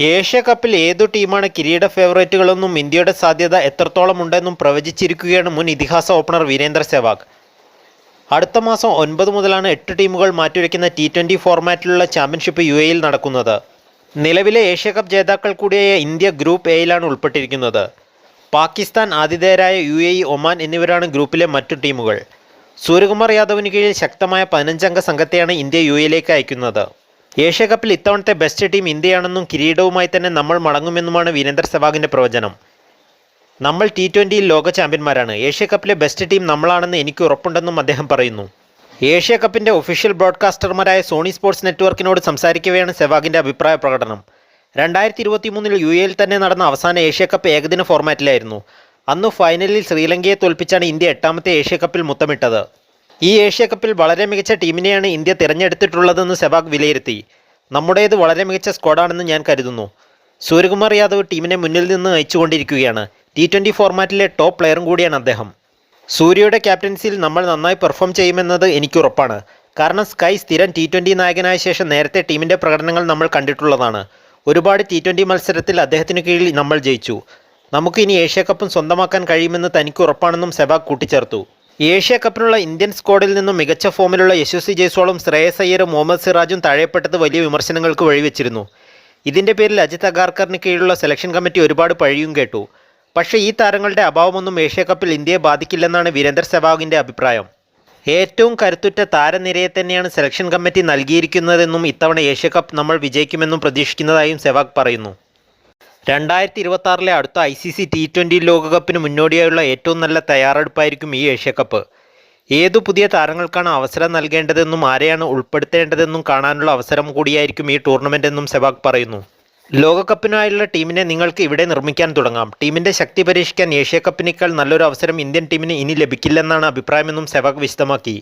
Asia കപ്പിൽ ഏതു ടീമാണ് കിരീട ഫേവറേറ്റുകളെന്നും ഇന്ത്യയുടെ സാധ്യത എത്രത്തോളം ഉണ്ടെന്നും പ്രവചിച്ചിരിക്കുകയാണ് മുൻ ഇതിഹാസ ഓപ്പണർ വീരേന്ദ്ര സെവാഗ്. അടുത്ത മാസം ഒൻപത് മുതലാണ് എട്ട് ടീമുകൾ മാറ്റിവെക്കുന്ന ടി ട്വന്റി ഫോർമാറ്റിലുള്ള ചാമ്പ്യൻഷിപ്പ് യു എയിൽ നടക്കുന്നത്. നിലവിലെ ഏഷ്യ കപ്പ് ജേതാക്കൾ കൂടിയായ ഇന്ത്യ ഗ്രൂപ്പ് എയിലാണ് ഉൾപ്പെട്ടിരിക്കുന്നത്. പാകിസ്ഥാൻ ആതിഥേയരായ യു എ ഒമാൻ എന്നിവരാണ് ഗ്രൂപ്പിലെ മറ്റു ടീമുകൾ. സൂര്യകുമാർ യാദവിന് കീഴിൽ ശക്തമായ പതിനഞ്ചംഗ സംഘത്തെയാണ് ഇന്ത്യ യു എയിലേക്ക് അയക്കുന്നത്. ഏഷ്യ കപ്പിൽ ഇത്തവണത്തെ ബെസ്റ്റ് ടീം ഇന്ത്യയാണെന്നും കിരീടവുമായി തന്നെ നമ്മൾ മടങ്ങുമെന്നുമാണ് വീരേന്ദ്ര സെവാഗിന്റെ പ്രവചനം. നമ്മൾ ടി ട്വന്റിയിൽ ലോക ചാമ്പ്യന്മാരാണ്. ഏഷ്യ കപ്പിലെ ബെസ്റ്റ് ടീം നമ്മളാണെന്ന് എനിക്ക് ഉറപ്പുണ്ടെന്നും അദ്ദേഹം പറയുന്നു. ഏഷ്യ കപ്പിന്റെ ഒഫീഷ്യൽ ബ്രോഡ്കാസ്റ്റർമാരായ സോണി സ്പോർട്സ് നെറ്റ്വർക്കിനോട് സംസാരിക്കവെയാണ് സെവാഗിന്റെ അഭിപ്രായ പ്രകടനം. രണ്ടായിരത്തി ഇരുപത്തി മൂന്നിൽ യു എയിൽ തന്നെ നടന്ന അവസാന ഏഷ്യ കപ്പ് ഏകദിന ഫോർമാറ്റിലായിരുന്നു. അന്ന് ഫൈനലിൽ ശ്രീലങ്കയെ തോൽപ്പിച്ചാണ് ഇന്ത്യ എട്ടാമത്തെ ഏഷ്യ കപ്പിൽ മുത്തമിട്ടത്. ഈ ഏഷ്യ കപ്പിൽ വളരെ മികച്ച ടീമിനെയാണ് ഇന്ത്യ തിരഞ്ഞെടുത്തിട്ടുള്ളതെന്ന് സെവാഗ് വിലയിരുത്തി. നമ്മുടേത് വളരെ മികച്ച സ്ക്വാഡാണെന്ന് ഞാൻ കരുതുന്നു. സൂര്യകുമാർ യാദവ് ടീമിനെ മുന്നിൽ നിന്ന് നയിച്ചുകൊണ്ടിരിക്കുകയാണ് ടി ട്വന്റി ഫോർമാറ്റിലെ ടോപ്പ് പ്ലെയറും കൂടിയാണ് അദ്ദേഹം. സൂര്യയുടെ ക്യാപ്റ്റൻസിയിൽ നമ്മൾ നന്നായി പെർഫോം ചെയ്യുമെന്നത് എനിക്ക് ഉറപ്പാണ്. കാരണം സ്കൈ സ്ഥിരം ടി ട്വന്റി നായകനായ ശേഷം നേരത്തെ ടീമിന്റെ പ്രകടനങ്ങൾ നമ്മൾ കണ്ടിട്ടുള്ളതാണ്. ഒരുപാട് ടി ട്വന്റി മത്സരത്തിൽ അദ്ദേഹത്തിന് കീഴിൽ നമ്മൾ ജയിച്ചു. നമുക്ക് ഇനി ഏഷ്യ കപ്പും സ്വന്തമാക്കാൻ കഴിയുമെന്ന് തനിക്ക് ഉറപ്പാണെന്നും സെബാഗ് കൂട്ടിച്ചേർത്തു. ഏഷ്യ കപ്പിനുള്ള ഇന്ത്യൻ സ്ക്വാഡിൽ നിന്നും മികച്ച ഫോമിലുള്ള യശസ്വി ജയ്സ്വാളും ശ്രേയസ് അയ്യരും മുഹമ്മദ് സിറാജും താഴെപ്പെട്ടത് വലിയ വിമർശനങ്ങൾക്ക് വഴിവെച്ചിരുന്നു. ഇതിന്റെ പേരിൽ അജിത് അഗാർക്കറിന് കീഴിലുള്ള സെലക്ഷൻ കമ്മിറ്റി ഒരുപാട് പഴിയും കേട്ടു. പക്ഷേ ഈ താരങ്ങളുടെ അഭാവമൊന്നും ഏഷ്യ കപ്പിൽ ഇന്ത്യയെ ബാധിക്കില്ലെന്നാണ് വീരേന്ദർ സെവാഗിന്റെ അഭിപ്രായം. ഏറ്റവും കരുത്തുറ്റ താരനിരയെ തന്നെയാണ് സെലക്ഷൻ കമ്മിറ്റി നൽകിയിരിക്കുന്നതെന്നും ഇത്തവണ ഏഷ്യ കപ്പ് നമ്മൾ വിജയിക്കുമെന്നും പ്രതീക്ഷിക്കുന്നതായും സെവാഗ് പറയുന്നു. രണ്ടായിരത്തി ഇരുപത്തി ആറിലെ അടുത്ത I C C T twenty ലോകകപ്പിന് മുന്നോടിയായുള്ള ഏറ്റവും നല്ല തയ്യാറെടുപ്പായിരിക്കും ഈ ഏഷ്യ കപ്പ് ഏതു പുതിയ താരങ്ങൾക്കാണ് അവസരം നൽകേണ്ടതെന്നും ആരെയാണ് ഉൾപ്പെടുത്തേണ്ടതെന്നും കാണാനുള്ള അവസരം കൂടിയായിരിക്കും ഈ ടൂർണമെന്റ് എന്നും സെവാഗ് പറയുന്നു. ലോകകപ്പിനായുള്ള ടീമിനെ നിങ്ങൾക്ക് ഇവിടെ നിർമ്മിക്കാൻ തുടങ്ങാം. ടീമിന്റെ ശക്തി പരീക്ഷിക്കാൻ ഏഷ്യ കപ്പിനേക്കാൾ നല്ലൊരു അവസരം ഇന്ത്യൻ ടീമിന് ഇനി ലഭിക്കില്ലെന്നാണ് അഭിപ്രായമെന്നും സെവാഗ് വിശദമാക്കി